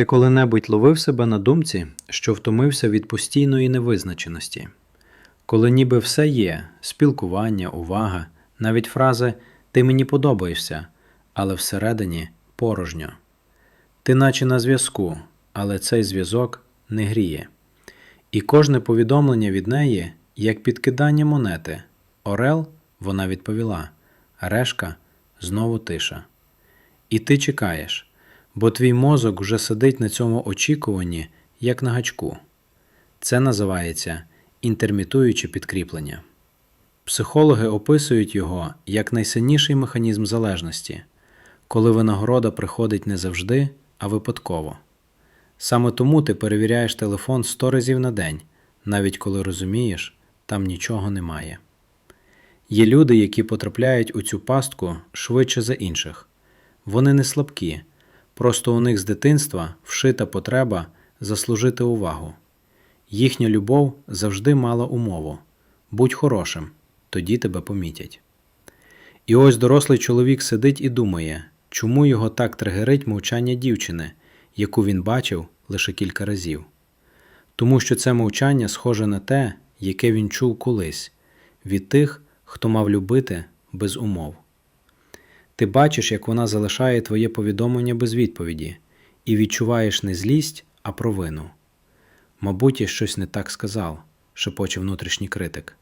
Ти коли-небудь ловив себе на думці, що втомився від постійної невизначеності, коли ніби все є спілкування, увага, навіть фрази Ти мені подобаєшся, але всередині порожньо. Ти наче на зв'язку, але цей зв'язок не гріє. І кожне повідомлення від неї як підкидання монети. Орел вона відповіла, решка знову тиша. І ти чекаєш, бо твій мозок вже сидить на цьому очікуванні, як на гачку. Це називається інтермітуюче підкріплення. Психологи описують його як найсильніший механізм залежності, коли винагорода приходить не завжди, а випадково. Саме тому ти перевіряєш телефон 100 разів на день, навіть коли розумієш, там нічого немає. Є люди, які потрапляють у цю пастку швидше за інших. Вони не слабкі, просто у них з дитинства вшита потреба заслужити увагу. Їхня любов завжди мала умову будь хорошим, тоді тебе помітять. І ось дорослий чоловік сидить і думає, чому його так тригерить мовчання дівчини, яку він бачив лише кілька разів. Тому що це мовчання схоже на те, яке він чув колись від тих, хто мав любити без умов. Ти бачиш, як вона залишає твоє повідомлення без відповіді, і відчуваєш не злість, а провину. Мабуть, я щось не так сказав, шепоче внутрішній критик.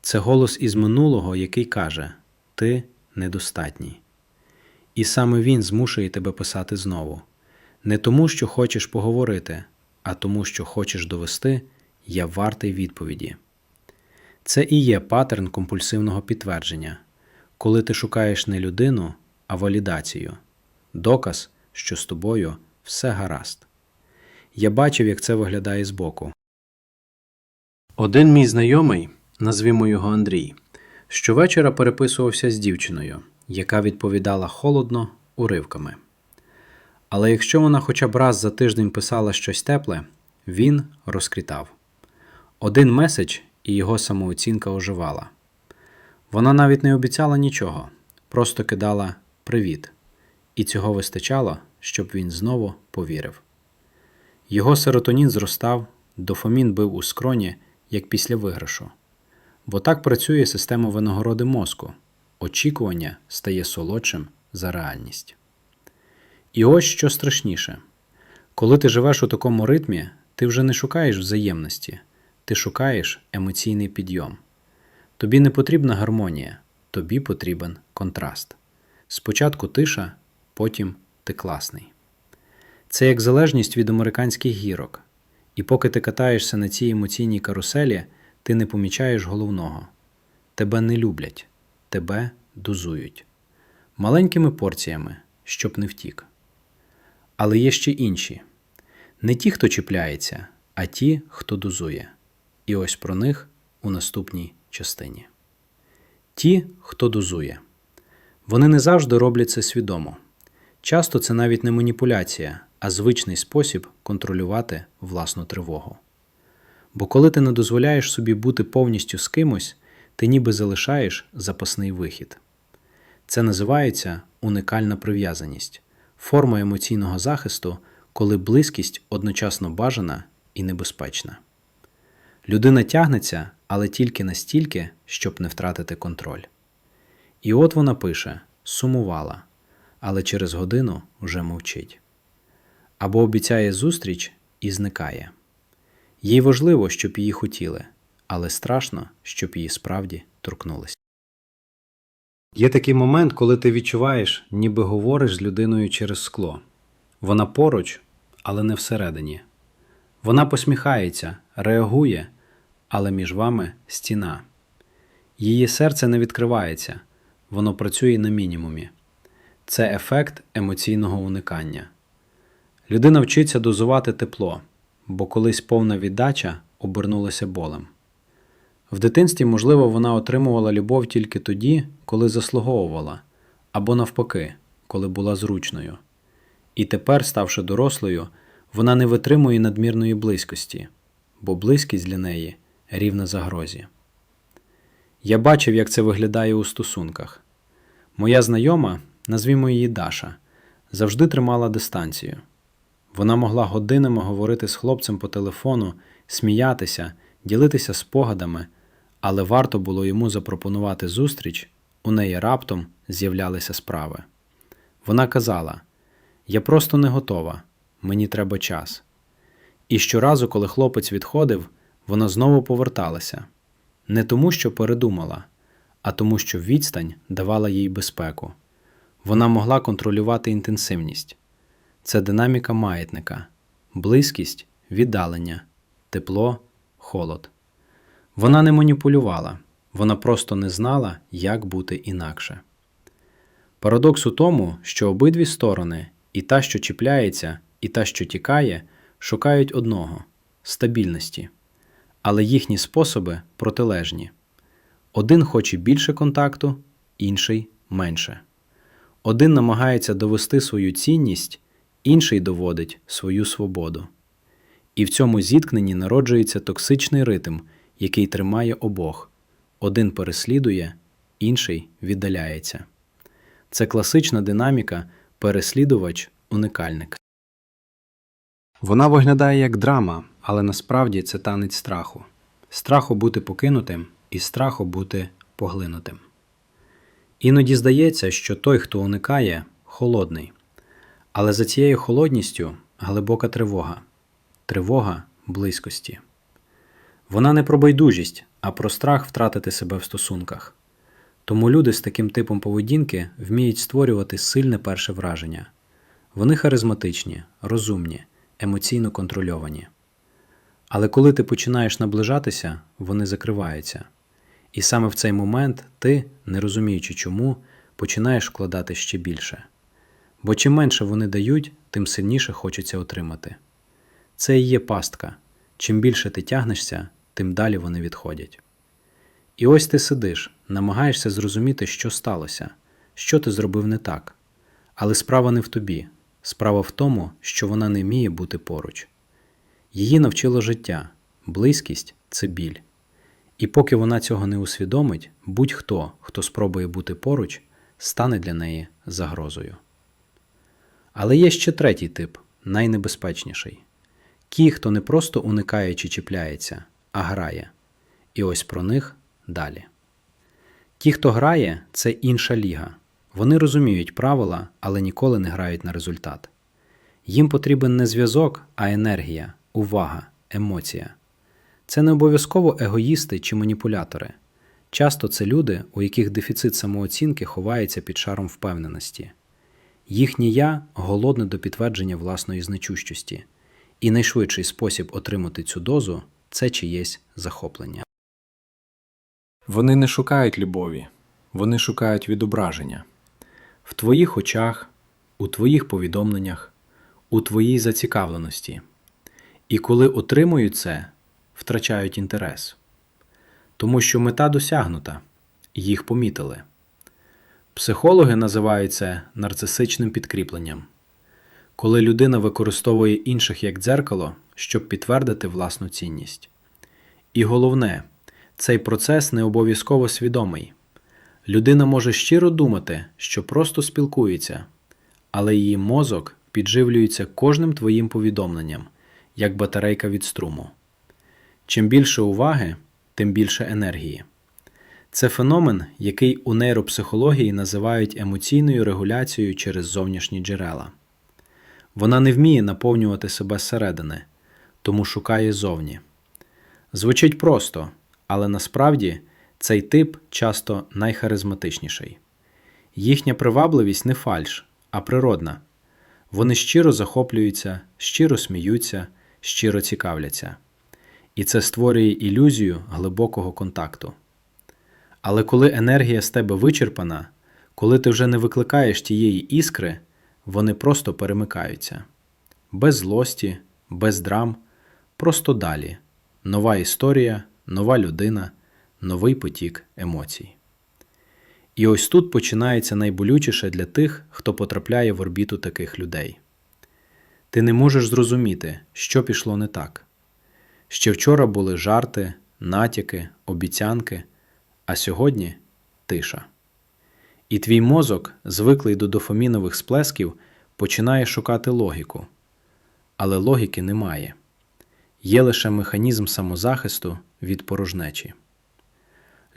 Це голос із минулого, який каже: Ти недостатній. І саме він змушує тебе писати знову. Не тому, що хочеш поговорити, а тому, що хочеш довести, я вартий відповіді. Це і є паттерн компульсивного підтвердження, коли ти шукаєш не людину, а валідацію, доказ, що з тобою все гаразд. Я бачив, як це виглядає збоку. Один мій знайомий, назвімо його Андрій, щовечора переписувався з дівчиною, яка відповідала холодно уривками. Але якщо вона хоча б раз за тиждень писала щось тепле, він розкрітав. Один меседж і його самооцінка оживала. Вона навіть не обіцяла нічого, просто кидала привіт, і цього вистачало, щоб він знову повірив. Його серотонін зростав, дофамін бив у скроні, як після виграшу. Бо так працює система винагороди мозку. Очікування стає солодшим за реальність. І ось що страшніше. Коли ти живеш у такому ритмі, ти вже не шукаєш взаємності, ти шукаєш емоційний підйом. Тобі не потрібна гармонія, тобі потрібен контраст. Спочатку тиша, потім ти класний. Це як залежність від американських гірок. І поки ти катаєшся на цій емоційній каруселі, ти не помічаєш головного. Тебе не люблять, тебе дозують. Маленькими порціями, щоб не втік. Але є ще інші не ті, хто чіпляється, а ті, хто дозує. І ось про них у наступній частині. Ті, хто дозує. Вони не завжди роблять це свідомо. Часто це навіть не маніпуляція, а звичний спосіб контролювати власну тривогу. Бо коли ти не дозволяєш собі бути повністю з кимось, ти ніби залишаєш запасний вихід. Це називається уникальна прив'язаність, форма емоційного захисту, коли близькість одночасно бажана і небезпечна. Людина тягнеться, але тільки настільки, щоб не втратити контроль. І от вона пише сумувала, але через годину вже мовчить. Або обіцяє зустріч і зникає. Їй важливо, щоб її хотіли, але страшно, щоб її справді торкнулися. Є такий момент, коли ти відчуваєш, ніби говориш з людиною через скло. Вона поруч, але не всередині. Вона посміхається, реагує, але між вами стіна. Її серце не відкривається, воно працює на мінімумі. Це ефект емоційного уникання. Людина вчиться дозувати тепло, бо колись повна віддача обернулася болем. В дитинстві, можливо, вона отримувала любов тільки тоді, коли заслуговувала, або навпаки, коли була зручною. І тепер, ставши дорослою, вона не витримує надмірної близькості, бо близькість для неї рівна загрозі. Я бачив, як це виглядає у стосунках. Моя знайома, назвімо її Даша, завжди тримала дистанцію. Вона могла годинами говорити з хлопцем по телефону, сміятися, ділитися спогадами, але варто було йому запропонувати зустріч, у неї раптом з'являлися справи. Вона казала: Я просто не готова, мені треба час. І щоразу, коли хлопець відходив, вона знову поверталася не тому, що передумала, а тому, що відстань давала їй безпеку. Вона могла контролювати інтенсивність. Це динаміка маятника, близькість, віддалення, тепло, холод. Вона не маніпулювала, вона просто не знала, як бути інакше. Парадокс у тому, що обидві сторони, і та, що чіпляється, і та, що тікає, шукають одного стабільності, але їхні способи протилежні. Один хоче більше контакту, інший менше. Один намагається довести свою цінність, інший доводить свою свободу. І в цьому зіткненні народжується токсичний ритм, який тримає обох. Один переслідує, інший віддаляється. Це класична динаміка переслідувач-уникальник. Вона виглядає як драма, але насправді це танець страху. Страху бути покинутим і страху бути поглинутим. Іноді здається, що той, хто уникає, холодний. Але за цією холодністю глибока тривога, тривога близькості. Вона не про байдужість, а про страх втратити себе в стосунках. Тому люди з таким типом поведінки вміють створювати сильне перше враження. Вони харизматичні, розумні, емоційно контрольовані. Але коли ти починаєш наближатися, вони закриваються. І саме в цей момент ти, не розуміючи чому, починаєш вкладати ще більше. Бо чим менше вони дають, тим сильніше хочеться отримати. Це і є пастка. Чим більше ти тягнешся, тим далі вони відходять. І ось ти сидиш, намагаєшся зрозуміти, що сталося, що ти зробив не так. Але справа не в тобі, справа в тому, що вона не вміє бути поруч. Її навчило життя, близькість це біль. І поки вона цього не усвідомить, будь-хто, хто спробує бути поруч, стане для неї загрозою. Але є ще третій тип, найнебезпечніший ті, хто не просто уникає чи чіпляється, а грає. І ось про них далі. Ті, хто грає, це інша ліга. Вони розуміють правила, але ніколи не грають на результат. Їм потрібен не зв'язок, а енергія, увага, емоція. Це не обов'язково егоїсти чи маніпулятори. Часто це люди, у яких дефіцит самооцінки ховається під шаром впевненості. Їхнє я голодне до підтвердження власної значущості, і найшвидший спосіб отримати цю дозу це чиєсь захоплення. Вони не шукають любові, вони шукають відображення в твоїх очах, у твоїх повідомленнях, у твоїй зацікавленості. І коли отримують це, втрачають інтерес, тому що мета досягнута, їх помітили. Психологи називають це нарцисичним підкріпленням, коли людина використовує інших як дзеркало, щоб підтвердити власну цінність. І головне, цей процес не обов'язково свідомий. Людина може щиро думати, що просто спілкується, але її мозок підживлюється кожним твоїм повідомленням, як батарейка від струму. Чим більше уваги, тим більше енергії. Це феномен, який у нейропсихології називають емоційною регуляцією через зовнішні джерела. Вона не вміє наповнювати себе зсередини, тому шукає зовні. Звучить просто, але насправді цей тип часто найхаризматичніший. Їхня привабливість не фальш, а природна. Вони щиро захоплюються, щиро сміються, щиро цікавляться. І це створює ілюзію глибокого контакту. Але коли енергія з тебе вичерпана, коли ти вже не викликаєш тієї іскри, вони просто перемикаються. Без злості, без драм, просто далі. Нова історія, нова людина, новий потік емоцій. І ось тут починається найболючіше для тих, хто потрапляє в орбіту таких людей. Ти не можеш зрозуміти, що пішло не так. Ще вчора були жарти, натяки, обіцянки, а сьогодні тиша. І твій мозок, звиклий до дофамінових сплесків, починає шукати логіку. але логіки немає. Є лише механізм самозахисту від порожнечі.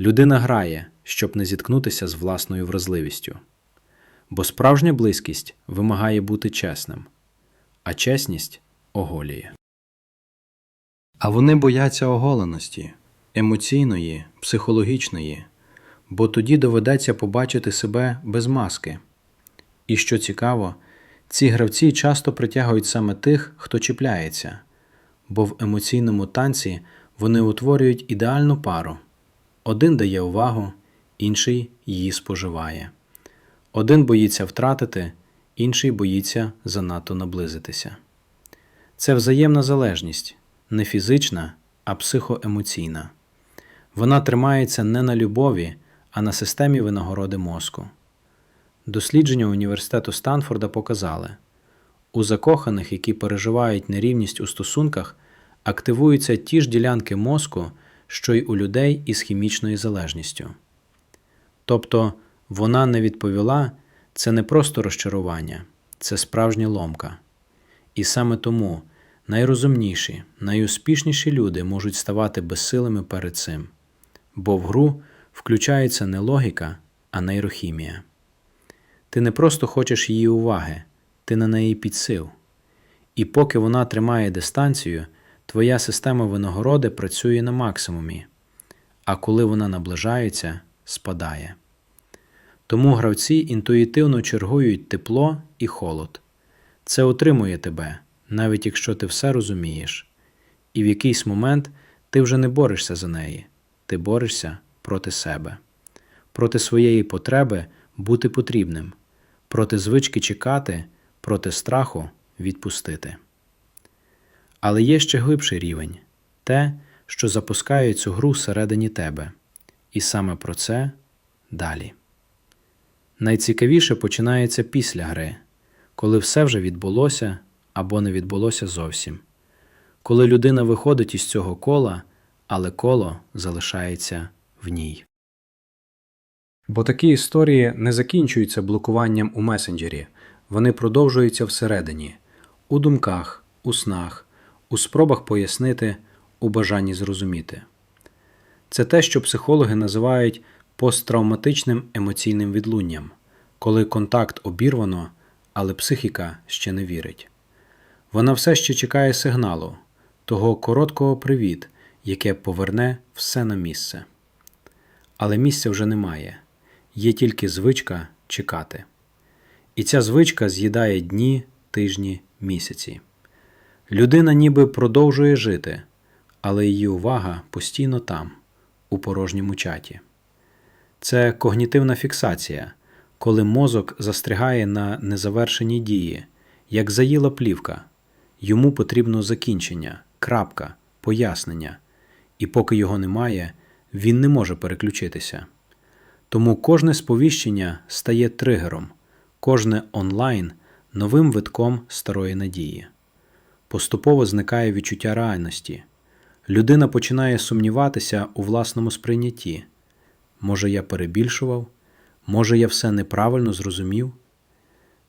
Людина грає, щоб не зіткнутися з власною вразливістю. Бо справжня близькість вимагає бути чесним, а чесність оголює. А вони бояться оголеності емоційної, психологічної, бо тоді доведеться побачити себе без маски. І що цікаво, ці гравці часто притягують саме тих, хто чіпляється, бо в емоційному танці вони утворюють ідеальну пару. Один дає увагу, інший її споживає. Один боїться втратити, інший боїться занадто наблизитися. Це взаємна залежність, не фізична, а психоемоційна. Вона тримається не на любові, а на системі винагороди мозку. Дослідження університету Станфорда показали, у закоханих, які переживають нерівність у стосунках, активуються ті ж ділянки мозку, що й у людей із хімічною залежністю. Тобто вона не відповіла, це не просто розчарування, це справжня ломка. І саме тому найрозумніші, найуспішніші люди можуть ставати безсилими перед цим, бо в гру включається не логіка, а нейрохімія. Ти не просто хочеш її уваги, ти на неї підсил. І поки вона тримає дистанцію, твоя система винагороди працює на максимумі, а коли вона наближається, спадає. Тому гравці інтуїтивно чергують тепло і холод. Це утримує тебе, навіть якщо ти все розумієш, і в якийсь момент ти вже не борешся за неї, ти борешся проти себе, проти своєї потреби бути потрібним, проти звички чекати, проти страху відпустити. Але є ще глибший рівень те, що запускає цю гру всередині тебе, і саме про це далі. Найцікавіше починається після гри, коли все вже відбулося або не відбулося зовсім, коли людина виходить із цього кола, але коло залишається в ній. Бо такі історії не закінчуються блокуванням у месенджері, вони продовжуються всередині, у думках, у снах, у спробах пояснити, у бажанні зрозуміти. Це те, що психологи називають посттравматичним емоційним відлунням, коли контакт обірвано, але психіка ще не вірить. Вона все ще чекає сигналу, того короткого привіт, яке поверне все на місце. Але місця вже немає, є тільки звичка чекати. І ця звичка з'їдає дні, тижні, місяці. Людина ніби продовжує жити, але її увага постійно там, у порожньому чаті. Це когнітивна фіксація, коли мозок застрягає на незавершеній дії, як заїла плівка. Йому потрібно закінчення, крапка, пояснення, і поки його немає, він не може переключитися. Тому кожне сповіщення стає тригером, кожне онлайн новим витком старої надії. Поступово зникає відчуття реальності. Людина починає сумніватися у власному сприйнятті. Може, я перебільшував, може, я все неправильно зрозумів.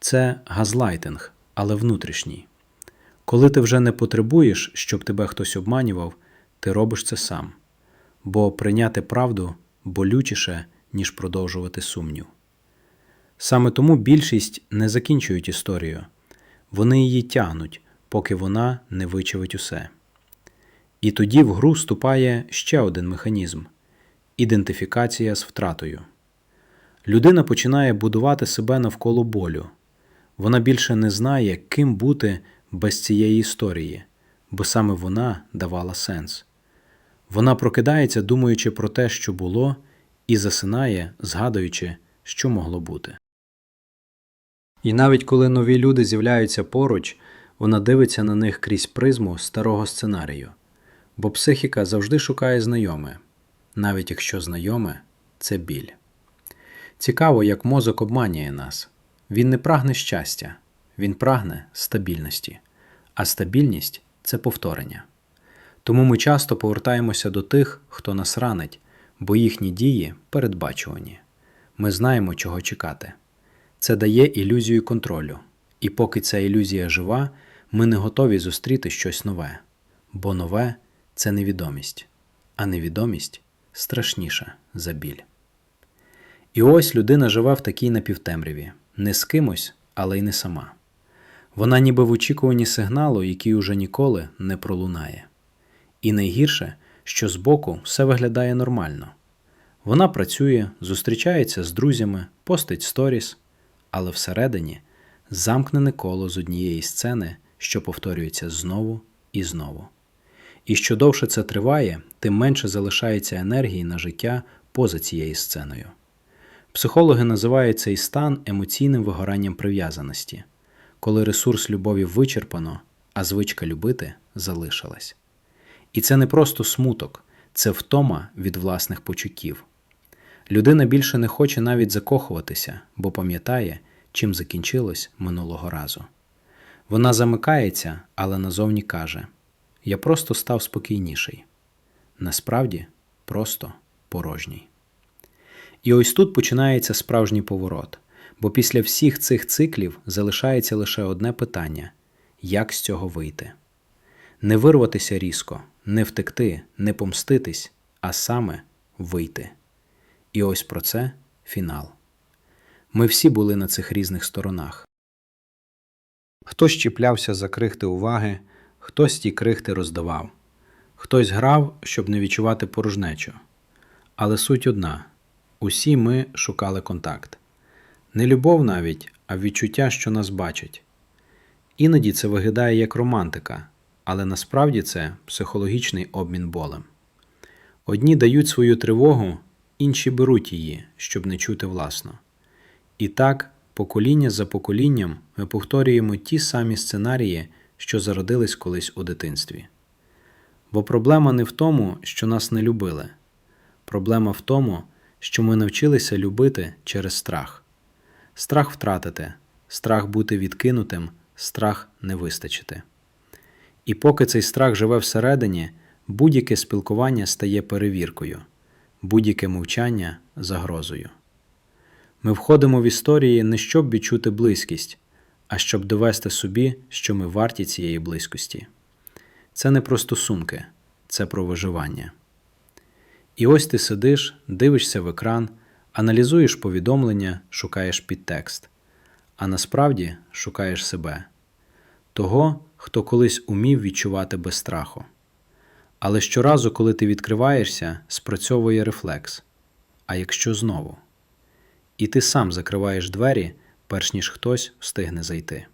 Це газлайтинг, але внутрішній. Коли ти вже не потребуєш, щоб тебе хтось обманював, ти робиш це сам, бо прийняти правду болючіше, ніж продовжувати сумнів. Саме тому більшість не закінчують історію, вони її тягнуть, поки вона не вичавить усе. І тоді в гру вступає ще один механізм ідентифікація з втратою. Людина починає будувати себе навколо болю. Вона більше не знає, ким бути без цієї історії, бо саме вона давала сенс. Вона прокидається, думаючи про те, що було, і засинає, згадуючи, що могло бути. І навіть коли нові люди з'являються поруч, вона дивиться на них крізь призму старого сценарію, бо психіка завжди шукає знайоме, навіть якщо знайоме це біль. Цікаво, як мозок обманює нас. Він не прагне щастя, він прагне стабільності, а стабільність це повторення. Тому ми часто повертаємося до тих, хто нас ранить, бо їхні дії передбачувані. Ми знаємо, чого чекати. Це дає ілюзію контролю, і поки ця ілюзія жива, Ми не готові зустріти щось нове, бо нове це невідомість, а невідомість страшніша за біль. І ось людина живе в такій напівтемряві, не з кимось, але й не сама. Вона ніби в очікуванні сигналу, який уже ніколи не пролунає. І найгірше, що збоку все виглядає нормально. Вона працює, зустрічається з друзями, постить сторіс, але всередині замкнене коло з однієї сцени, що повторюється знову і знову. І що довше це триває, тим менше залишається енергії на життя поза цією сценою. Психологи називають цей стан емоційним вигоранням прив'язаності, коли ресурс любові вичерпано, а звичка любити залишилась. І це не просто смуток, це втома від власних почуттів. Людина більше не хоче навіть закохуватися, бо пам'ятає, чим закінчилось минулого разу. Вона замикається, але назовні каже: Я просто став спокійніший. Насправді, просто порожній. І ось тут починається справжній поворот, бо після всіх цих циклів залишається лише одне питання як з цього вийти? Не вирватися різко, не втекти, не помститись, а саме вийти. І ось про це фінал. Ми всі були на цих різних сторонах. Хтось чіплявся за крихти уваги, хтось ті крихти роздавав, хтось грав, щоб не відчувати порожнечу. Але суть одна усі ми шукали контакт. Не любов навіть, а відчуття, що нас бачать. Іноді це виглядає як романтика, але насправді це психологічний обмін болем. Одні дають свою тривогу, інші беруть її, щоб не чути власно. І так, покоління за поколінням ми повторюємо ті самі сценарії, що зародились колись у дитинстві. Бо проблема не в тому, що нас не любили, проблема в тому, що ми навчилися любити через страх. Страх втратити, страх бути відкинутим, страх не вистачити. І поки цей страх живе всередині, будь-яке спілкування стає перевіркою, будь-яке мовчання загрозою. Ми входимо в історії не щоб відчути близькість, а щоб довести собі, що ми варті цієї близькості. Це не про стосунки, це про виживання. І ось ти сидиш, дивишся в екран, аналізуєш повідомлення, шукаєш підтекст, а насправді шукаєш себе, того, хто колись умів відчувати без страху. Але щоразу, коли ти відкриваєшся, спрацьовує рефлекс. А якщо знову? І ти сам закриваєш двері, перш ніж хтось встигне зайти.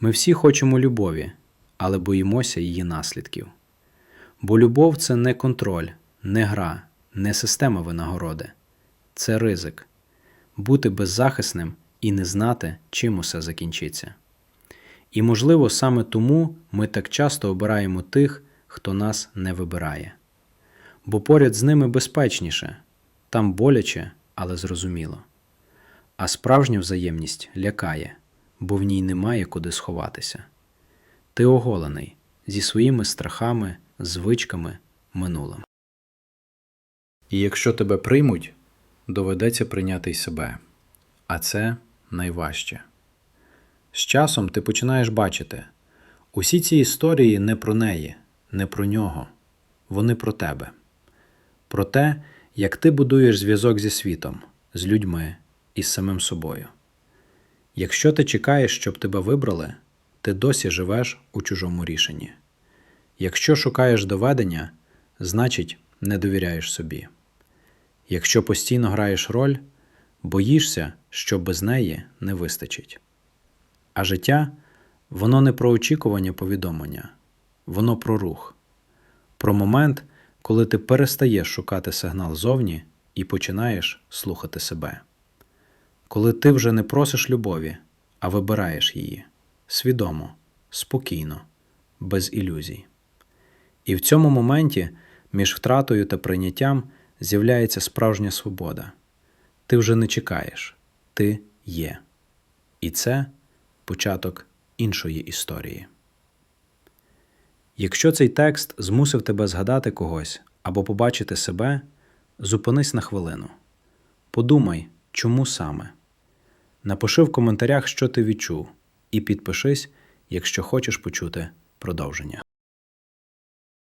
Ми всі хочемо любові, але боїмося її наслідків. Бо любов це не контроль, не гра, не система винагороди, це ризик бути беззахисним і не знати, чим усе закінчиться. І, можливо, саме тому ми так часто обираємо тих, хто нас не вибирає. Бо поряд з ними безпечніше, там боляче, але зрозуміло. А справжня взаємність лякає, бо в ній немає куди сховатися. Ти оголений зі своїми страхами, звичками, минулим. І якщо тебе приймуть, доведеться прийняти й себе. А це найважче. З часом ти починаєш бачити усі ці історії не про неї, не про нього, вони про тебе, про те, як ти будуєш зв'язок зі світом, з людьми і з самим собою. Якщо ти чекаєш, щоб тебе вибрали, ти досі живеш у чужому рішенні. Якщо шукаєш доведення, значить не довіряєш собі. Якщо постійно граєш роль, боїшся, що без неї не вистачить. А життя воно не про очікування повідомлення, воно про рух, про момент, коли ти перестаєш шукати сигнал зовні і починаєш слухати себе. Коли ти вже не просиш любові, а вибираєш її свідомо, спокійно, без ілюзій. І в цьому моменті між втратою та прийняттям з'являється справжня свобода. Ти вже не чекаєш, ти є. І це початок іншої історії. Якщо цей текст змусив тебе згадати когось або побачити себе, зупинись на хвилину. Подумай, чому саме. Напиши в коментарях, що ти відчув, і підпишись, якщо хочеш почути продовження.